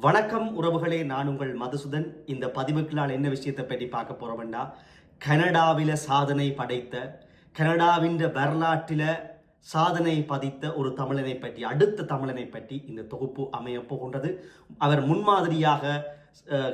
வணக்கம் உறவுகளே நான் உங்கள் மதுசுதன். இந்த பதிவுகளால் என்ன விஷயத்தை பற்றி பார்க்க போறோம்னா கனடாவில் சாதனை படைத்த கனடாவின் வரலாற்றில் சாதனை பதித்த ஒரு தமிழனை பற்றி அடுத்த தமிழனை பற்றி இந்த தொகுப்பு அமையப்போகின்றது அவர் முன்மாதிரியாக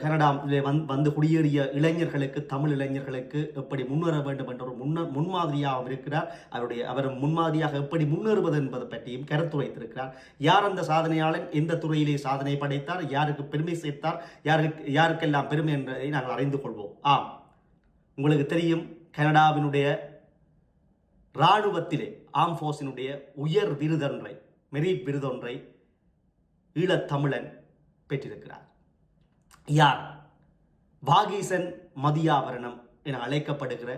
கனடா வந் வந்து குடியேறிய இளைஞர்களுக்கு தமிழ் இளைஞர்களுக்கு எப்படி முன்னேற வேண்டும் என்ற ஒரு முன்ன முன்மாதிரியாக இருக்கிறார். அவருடைய அவர் முன்மாதிரியாக எப்படி முன்னேறுவது என்பது பற்றியும் கருத்துரைத்திருக்கிறார் யார் அந்த சாதனையாளன்? எந்த துறையிலே சாதனை படைத்தார்? யாருக்கு பெருமை சேர்த்தார்? யாருக்கு யாருக்கெல்லாம் பெருமை என்பதை நாங்கள் அறிந்து கொள்வோம். ஆம். உங்களுக்கு தெரியும் கனடாவினுடைய இராணுவத்திலே ஆம் ஃபோர்ஸினுடைய உயர் விருதொன்றை மெரிட் விருதொன்றை ஈழத்தமிழன் பெற்றிருக்கிறார். யார்? வாகீசன் மதியாபரணம் என அழைக்கப்படுகிற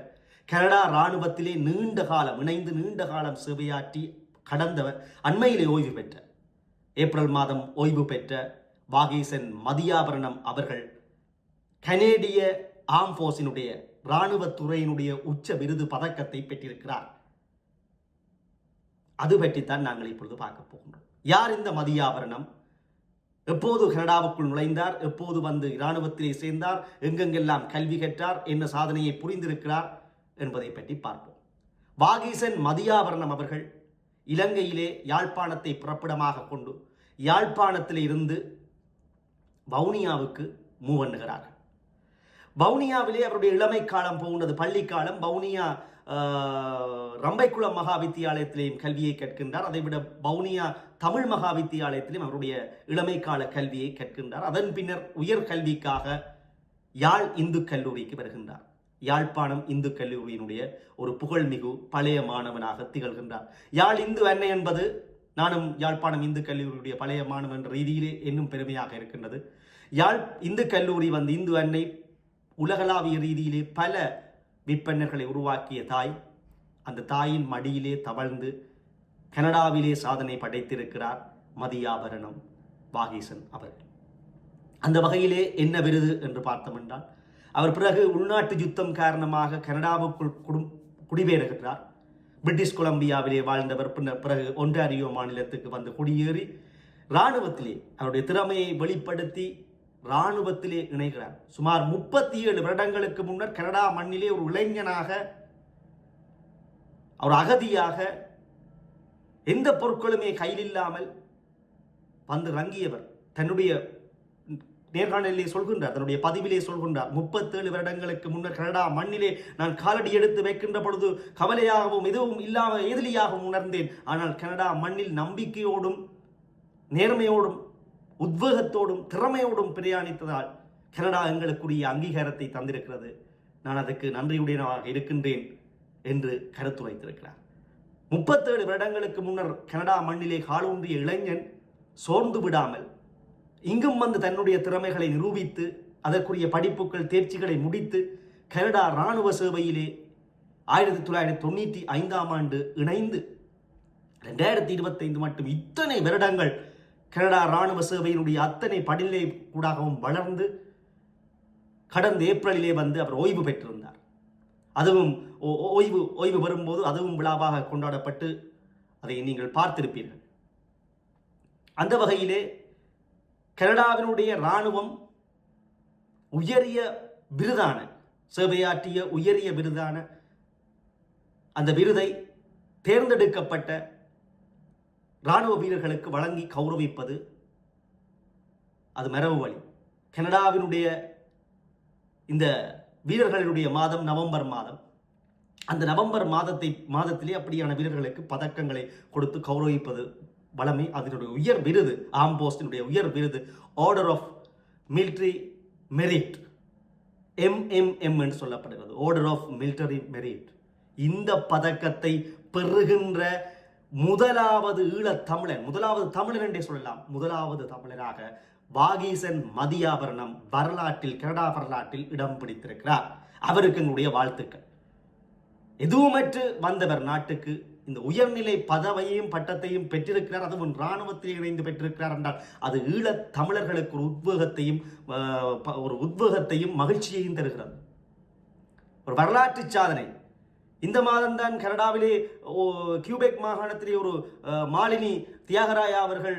கனடா இராணுவத்திலே நீண்ட காலம் இணைந்து நீண்ட காலம் சேவையாற்றி கடந்தவர் அண்மையிலே ஓய்வு பெற்ற ஏப்ரல் மாதம் ஓய்வு பெற்ற வாகீசன் மதியாபரணம் அவர்கள் கனேடிய ஆம் ஃபோர்ஸினுடைய இராணுவத்துறையினுடைய உச்ச விருது பதக்கத்தை பெற்றிருக்கிறார். அது பற்றித்தான் நாங்கள் இப்பொழுது பார்க்க போகின்றோம். யார் இந்த மதியாபரணம்? எப்போது கனடாவுக்குள் நுழைந்தார்? எப்போது வந்து இராணுவத்திலே சேர்ந்தார்? எங்கெங்கெல்லாம் கல்வி கற்றார்? என்ன சாதனையை புரிந்திருக்கிறார்? என்பதை பற்றி பார்ப்போம். வாகீசன் மதியாபரணம் அவர்கள் இலங்கையிலே யாழ்ப்பாணத்தை புறப்பிடமாக கொண்டு யாழ்ப்பாணத்தில் இருந்து வவுனியாவுக்கு மூவண்ணுகிறார்கள் வவுனியாவிலே அவருடைய இளமை காலம் போகின்றது பள்ளி காலம் வவுனியா ரம்பைக்குளம் மகா வித்தியாலயத்திலேயும் கல்வியை கற்கின்றார். அதைவிட வவுனியா தமிழ் மகா வித்தியாலயத்திலும் அவருடைய இளமை கால கல்வியை கற்கின்றார். அதன் பின்னர் உயர் கல்விக்காக யாழ் இந்து கல்லூரிக்கு வருகின்றார். யாழ்ப்பாணம் இந்து கல்லூரியினுடைய ஒரு புகழ்மிகு பழைய மாணவனாக திகழ்கின்றார். யாழ் இந்து அன்னை என்பது நானும் யாழ்ப்பாணம் இந்து கல்லூரியுடைய பழைய மாணவன் என்ற ரீதியிலே இன்னும் பெருமையாக இருக்கின்றது. யாழ் இந்து கல்லூரி வந்து இந்து அன்னை உலகளாவிய ரீதியிலே பல விற்பனர்களை உருவாக்கிய தாய் அந்த தாயின் மடியிலே தவழ்ந்து கனடாவிலே சாதனை படைத்திருக்கிறார் மதியாபரணம் வாகீசன் அவர்கள். அந்த வகையிலே என்ன விருது என்று பார்த்தோம் என்றால் அவர் பிறகு உள்நாட்டு யுத்தம் காரணமாக கனடாவுக்குள் குடும் குடிபெயர்கிறார். பிரிட்டிஷ் கொலம்பியாவிலே வாழ்ந்தவர் பின்னர் பிறகு ஒன்றாரியோ மாநிலத்துக்கு வந்து குடியேறி இராணுவத்திலே அவருடைய திறமையை வெளிப்படுத்தி இராணுவத்திலே இணைகிறார். சுமார் முப்பத்தி ஏழு வருடங்களுக்கு முன்னர் கனடா மண்ணிலே ஒரு இளைஞனாக ஒரு அகதியாக எந்த பொருட்களுமே கையில் இல்லாமல் வந்து ரங்கியவர் தன்னுடைய நேர்காணலிலே சொல்கின்றார் தன்னுடைய பதிவிலே சொல்கின்றார் முப்பத்தேழு வருடங்களுக்கு முன்னர் கனடா மண்ணிலே நான் காலடி எடுத்து வைக்கின்ற பொழுது கவலையாகவும் எதுவும் இல்லாமல் எதிரியாகவும் உணர்ந்தேன். ஆனால் கனடா மண்ணில் நம்பிக்கையோடும் நேர்மையோடும் உத்வேகத்தோடும் திறமையோடும் பிரயாணித்ததால் கனடா எங்களுக்குரிய அங்கீகாரத்தை தந்திருக்கிறது. நான் அதுக்கு நன்றியுடையவனாக இருக்கின்றேன் என்று கருத்துரைத்திருக்கிறார். முப்பத்தேழு வருடங்களுக்கு முன்னர் கனடா மண்ணிலே காலூன்றிய இளைஞன் சோர்ந்து விடாமல் இங்கும் வந்து தன்னுடைய திறமைகளை நிரூபித்து அதற்குரிய படிப்புகள் தேர்ச்சிகளை முடித்து கனடா இராணுவ சேவையிலே ஆயிரத்தி தொள்ளாயிரத்தி தொண்ணூற்றி ஐந்தாம் ஆண்டு இணைந்து ரெண்டாயிரத்தி இருபத்தைந்து மட்டும் இத்தனை வருடங்கள் கனடா இராணுவ சேவையினுடைய அத்தனை படிநிலை கூடாகவும் வளர்ந்து கடந்த ஏப்ரலிலே வந்து அவர் ஓய்வு பெற்றிருந்தார். அதுவும் ஓய்வு ஓய்வு வரும்போது அதுவும் விழாவாக கொண்டாடப்பட்டு அதை நீங்கள் பார்த்திருப்பீர்கள். அந்த வகையிலே கனடாவினுடைய இராணுவம் உயரிய விருதான சேவையாற்றிய உயரிய விருதான அந்த விருதை தேர்ந்தெடுக்கப்பட்ட இராணுவ வீரர்களுக்கு வழங்கி கௌரவிப்பது அது மரபு வழி. கனடாவினுடைய இந்த வீரர்களுடைய மாதம் நவம்பர் மாதம். அந்த நவம்பர் மாதத்தை மாதத்திலே அப்படியான வீரர்களுக்கு பதக்கங்களை கொடுத்து கௌரவிப்பது வளமை அதனுடைய உயர் விருது ஆம்போஸ்டினுடைய உயர் விருது order of military merit MMM என்று சொல்லப்படுகிறது. ஆர்டர் ஆஃப் மிலிட்டரி மெரிட் இந்த பதக்கத்தை பெறுகின்ற முதலாவது ஈழத்தமிழன் முதலாவது தமிழன் என்றே சொல்லலாம். முதலாவது தமிழராக வாகீசன் மதியாபரணம் வரலாற்றில் கனடா வரலாற்றில் இடம் பிடித்திருக்கிறார். அவருக்கு எங்களுடைய வாழ்த்துக்கள். எதுவுமற்று வந்தவர் நாட்டுக்கு இந்த உயர்நிலை பதவியையும் பட்டத்தையும் பெற்றிருக்கிறார். அதுவும் இராணுவத்தில் இணைந்து பெற்றிருக்கிறார் என்றால் அது ஈழத் தமிழர்களுக்கு ஒரு உத்வேகத்தையும் ஒரு உத்வேகத்தையும் மகிழ்ச்சியையும் தருகிறது. ஒரு வரலாற்று சாதனை. இந்த மாதம்தான் கனடாவிலே ஓ, கியூபெக் மாகாணத்திலே ஒரு மாலினி தியாகராயா அவர்கள்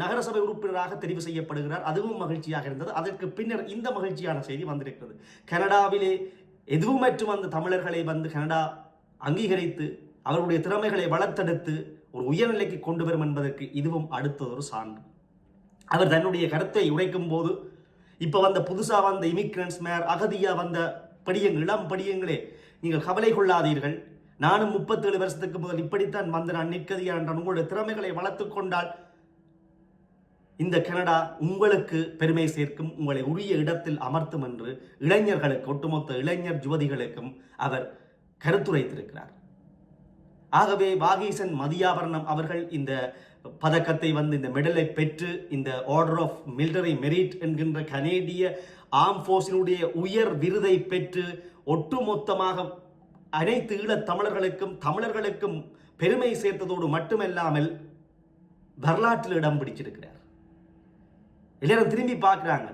நகரசபை உறுப்பினராக தெரிவு செய்யப்படுகிறார். அதுவும் மகிழ்ச்சியாக இருந்தது. அதற்கு பின்னர் இந்த மகிழ்ச்சியான செய்தி வந்திருக்கிறது. கனடாவிலே எதுவுமற்றும் அந்த தமிழர்களை வந்து கனடா அங்கீகரித்து அவர்களுடைய திறமைகளை வளர்த்தெடுத்து ஒரு உயர்நிலைக்கு கொண்டு வரும் என்பதற்கு இதுவும் அடுத்ததொரு சான்று. அவர் தன்னுடைய கருத்தை உரைக்கும் போது இப்போ வந்த புதுசாக வந்த இமிக்ரன்ஸ் மேர் அகதியாக வந்த படியங்கள் இளம் படியங்களே நீங்கள் கவலை கொள்ளாதீர்கள். நானும் முப்பத்தேழு வருஷத்துக்கு முதல் இப்படித்தான் வந்து நான் நிற்கதியா என்றான். உங்களுடைய திறமைகளை வளர்த்து கொண்டால் இந்த கனடா உங்களுக்கு பெருமை சேர்க்கும். உங்களை உரிய இடத்தில் அமர்த்தும் என்று இளைஞர்களுக்கு ஒட்டுமொத்த இளைஞர் யுவதிகளுக்கும் அவர் கருத்துரைத்திருக்கிறார். ஆகவே வாகீசன் மதியாபரணம் அவர்கள் இந்த பதக்கத்தை வந்து இந்த மெடலை பெற்று இந்த ஆர்டர் ஆஃப் மிலிட்டரி மெரிட் என்கின்ற கனேடிய ஆர்ம் ஃபோர்ஸினுடைய உயர் விருதை பெற்று ஒட்டுமொத்தமாக அனைத்து ஈழத் தமிழர்களுக்கும் தமிழர்களுக்கும் பெருமை சேர்த்ததோடு மட்டுமல்லாமல் வரலாற்றில் இடம் பிடிச்சிருக்கிறார். எல்லாரும் திரும்பி பார்க்குறாங்க.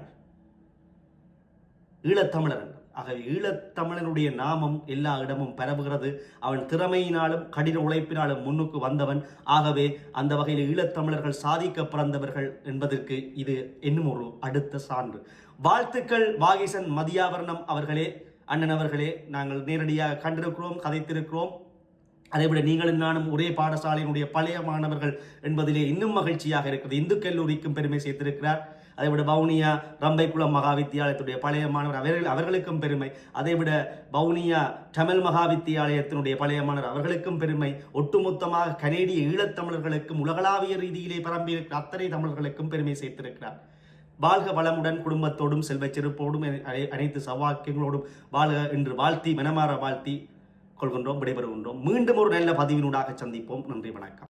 ஈழத்தமிழர்கள் ஆகவே ஈழத்தமிழனுடைய நாமம் எல்லா இடமும் பரவுகிறது. அவன் திறமையினாலும் கடின உழைப்பினாலும் முன்னுக்கு வந்தவன். ஆகவே அந்த வகையில் ஈழத்தமிழர்கள் சாதிக்க பிறந்தவர்கள் என்பதற்கு இது இன்னும் ஒரு அடுத்த சான்று. வாழ்த்துக்கள் வாகிசன் மதியாவரணம் அவர்களே. அண்ணன் அவர்களே நாங்கள் நேரடியாக கண்டிருக்கிறோம் கதைத்திருக்கிறோம். அதேபோல நீங்களும் நானும் ஒரே பாடசாலையினுடைய பழைய மாணவர்கள் என்பதிலே இன்னும் மகிழ்ச்சியாக இருக்கிறது. இந்து கல்லூரிக்கும் பெருமை சேர்த்திருக்கிறார். அதைவிட வவுனியா ரம்பைக்குளம் மகா வித்தியாலயத்துடைய பழைய மாணவர் அவர்கள் அவர்களுக்கும் பெருமை. அதைவிட வவுனியா தமிழ் மகா வித்தியாலயத்தினுடைய பழைய மாணவர் அவர்களுக்கும் பெருமை. ஒட்டுமொத்தமாக கனேடிய ஈழத்தமிழர்களுக்கும் உலகளாவிய ரீதியிலே பரம்பியிருக்கிற அத்தனை தமிழர்களுக்கும் பெருமை சேர்த்திருக்கிறார். வாழ்க வளமுடன் குடும்பத்தோடும் செல்வச் செருப்போடும் அனைத்து சவாக்கியங்களோடும் வாழ்க என்று வாழ்த்தி மனமாற வாழ்த்தி கொள்கின்றோம் விடைபெறுகின்றோம். மீண்டும் ஒரு நல்ல பதிவினூடாக சந்திப்போம். நன்றி வணக்கம்.